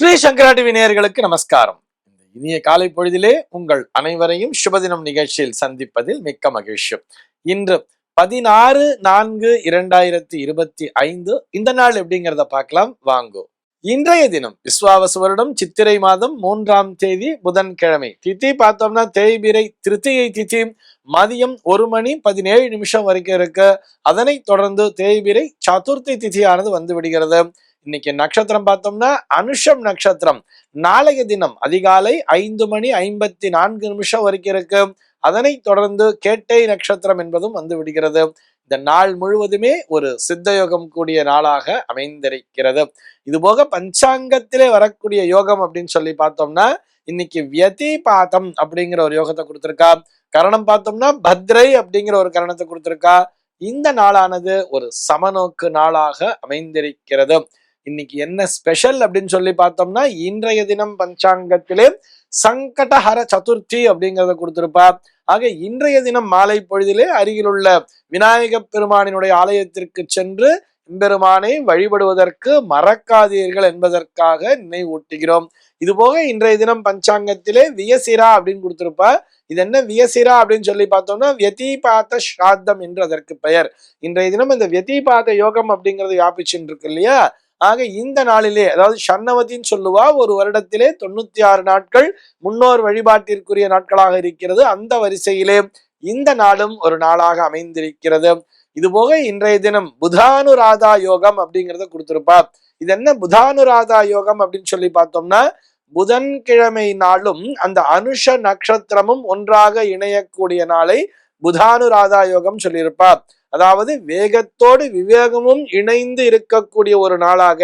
ஸ்ரீ சங்கராட்டி நேயர்களுக்கு நமஸ்காரம். இந்த இனிய காலை பொழுதிலே உங்கள் அனைவரையும் சுபதினம் நிகழ்ச்சியில் சந்திப்பதில் மிக்க மகிழ்ச்சி. இன்று பதினாறு நான்கு இரண்டாயிரத்தி இருபத்தி ஐந்து இந்த நாள் எப்படிங்கிறத பார்க்கலாம். வாங்கோ. இன்றைய தினம் விஸ்வாவசு வருடம் சித்திரை மாதம் மூன்றாம் தேதி புதன்கிழமை. திதி பார்த்தோம்னா தேய்பிரை திருத்தியை திதி. மதியம் ஒரு மணி பதினேழு நிமிஷம் வரைக்கும் இருக்கு. அதனைத் தொடர்ந்து தேய்பிரை சதுர்த்தி திதியானது வந்து விடுகிறது. இன்னைக்கு நட்சத்திரம் பார்த்தோம்னா அனுஷம் நட்சத்திரம். நாளைய தினம் அதிகாலை ஐந்து மணி ஐம்பத்தி நான்கு நிமிஷம் வரைக்கும் இருக்கு. அதனை தொடர்ந்து கேட்டை நட்சத்திரம் என்பதும் வந்து விடுகிறது. இந்த நாள் முழுவதுமே ஒரு சித்தயோகம் கூடிய நாளாக அமைந்திருக்கிறது. இது போக பஞ்சாங்கத்திலே வரக்கூடிய யோகம் அப்படின்னு சொல்லி பார்த்தோம்னா இன்னைக்கு வியதிபாதம் அப்படிங்கிற ஒரு யோகத்தை கொடுத்துருக்கா. கரணம் பார்த்தோம்னா பத்ரை அப்படிங்கிற ஒரு கரணத்தை கொடுத்துருக்கா. இந்த நாளானது ஒரு சமநோக்கு நாளாக அமைந்திருக்கிறது. இன்னைக்கு என்ன ஸ்பெஷல் அப்படின்னு சொல்லி பார்த்தோம்னா இன்றைய தினம் பஞ்சாங்கத்திலே சங்கடஹர சதுர்த்தி அப்படிங்கிறத கொடுத்திருப்பா ஆக இன்றைய தினம் மாலை பொழுதிலே அருகிலுள்ள விநாயக பெருமானினுடைய ஆலயத்திற்கு சென்று பெருமானை வழிபடுவதற்கு மறக்காதீர்கள் என்பதற்காக நினைவூட்டுகிறோம். இது போக இன்றைய தினம் பஞ்சாங்கத்திலே வியசிரா அப்படின்னு கொடுத்திருப்பா இது என்ன வியசிரா அப்படின்னு சொல்லி பார்த்தோம்னா வியதிபாத ஸ்ராத்தம் என்று அதற்கு பெயர். இன்றைய தினம் இந்த வியதிபாத யோகம் அப்படிங்கிறது வியாபிச்சுட்டு இருக்கு இல்லையா? ஆக இந்த நாளிலே அதாவது சன்னவதின்னு சொல்லுவா ஒரு வருடத்திலே தொண்ணூத்தி ஆறு நாட்கள் முன்னோர் வழிபாட்டிற்குரிய நாட்களாக இருக்கிறது. அந்த வரிசையிலே இந்த நாளும் ஒரு நாளாக அமைந்திருக்கிறது. இது போக இன்றைய தினம் புதானுராதா யோகம் அப்படிங்கிறத கொடுத்திருப்பா. இது என்ன புதானுராதா யோகம் அப்படின்னு சொல்லி பார்த்தோம்னா புதன்கிழமை நாளும் அந்த அனுஷ நட்சத்திரமும் ஒன்றாக இணையக்கூடிய நாளை புதானுராதா யோகம் சொல்லியிருப்பா. அதாவது வேகத்தோடு விவேகமும் இணைந்து இருக்கக்கூடிய ஒரு நாளாக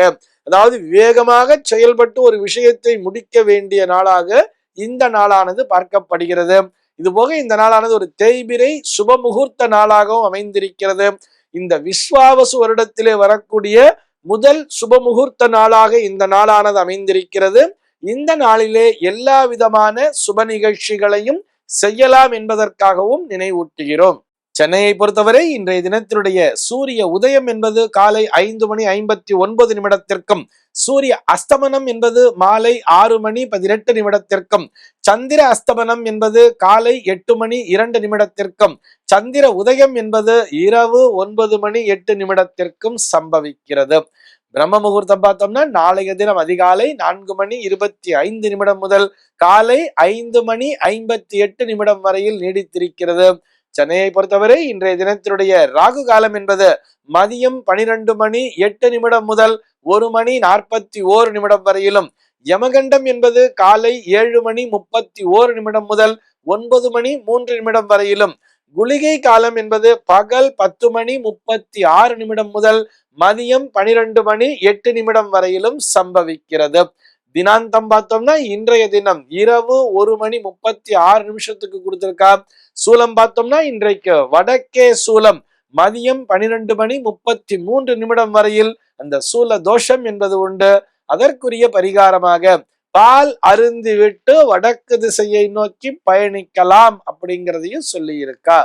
அதாவது விவேகமாக செயல்பட்டு ஒரு விஷயத்தை முடிக்க வேண்டிய நாளாக இந்த நாளானது பார்க்கப்படுகிறது. இது போக இந்த நாளானது ஒரு தேய்பிரை சுப முகூர்த்த நாளாகவும் அமைந்திருக்கிறது. இந்த விஸ்வாவசு வருடத்திலே வரக்கூடிய முதல் சுப முகூர்த்த நாளாக இந்த நாளானது அமைந்திருக்கிறது. இந்த நாளிலே எல்லா விதமான சுப நிகழ்ச்சிகளையும் செய்யலாம் என்பதற்காகவும் நினைவூட்டுகிறோம். சென்னையை பொறுத்தவரை இன்றைய தினத்தினுடைய சூரிய உதயம் என்பது காலை ஐந்து மணி ஐம்பத்தி ஒன்பது நிமிடத்திற்கும் சூரிய அஸ்தமனம் என்பது மாலை ஆறு மணி பதினெட்டு நிமிடத்திற்கும் சந்திர அஸ்தமனம் என்பது காலை எட்டு மணி இரண்டு நிமிடத்திற்கும் சந்திர உதயம் என்பது இரவு ஒன்பது மணி எட்டு நிமிடத்திற்கும் சம்பவிக்கிறது. பிரம்ம முகூர்த்தம் பார்த்தோம்னா நாளைய தினம் அதிகாலை நான்கு மணி இருபத்தி ஐந்து நிமிடம் முதல் காலை ஐந்து மணி ஐம்பத்தி எட்டு நிமிடம் வரையில் நீடித்திருக்கிறது. சென்னையை பொறுத்தவரை இன்றைய தினத்தினுடைய ராகு காலம் என்பது மதியம் பனிரெண்டு மணி எட்டு நிமிடம் முதல் ஒரு மணி நாற்பத்தி ஓரு நிமிடம் வரையிலும். யமகண்டம் என்பது காலை ஏழு மணி முப்பத்தி ஓரு நிமிடம் முதல் ஒன்பது மணி மூன்று நிமிடம் வரையிலும். குளிகை காலம் என்பது பகல் பத்து மணி முப்பத்தி ஆறு நிமிடம் முதல் மதியம் பனிரெண்டு மணி எட்டு நிமிடம் வரையிலும் சம்பவிக்கிறது. தினாந்தம் பார்த்தோம்னா இன்றைய தினம் இரவு ஒரு மணி முப்பத்தி ஆறு நிமிஷத்துக்கு கொடுத்திருக்கா. சூலம் பார்த்தோம்னா இன்றைக்கு வடக்கே சூலம். மதியம் பனிரெண்டு மணி முப்பத்தி மூன்று நிமிடம் வரையில் அந்த சூல தோஷம் என்பது உண்டு. அதற்குரிய பரிகாரமாக பால் அருந்து விட்டு வடக்கு திசையை நோக்கி பயணிக்கலாம் அப்படிங்கிறதையும் சொல்லி இருக்கா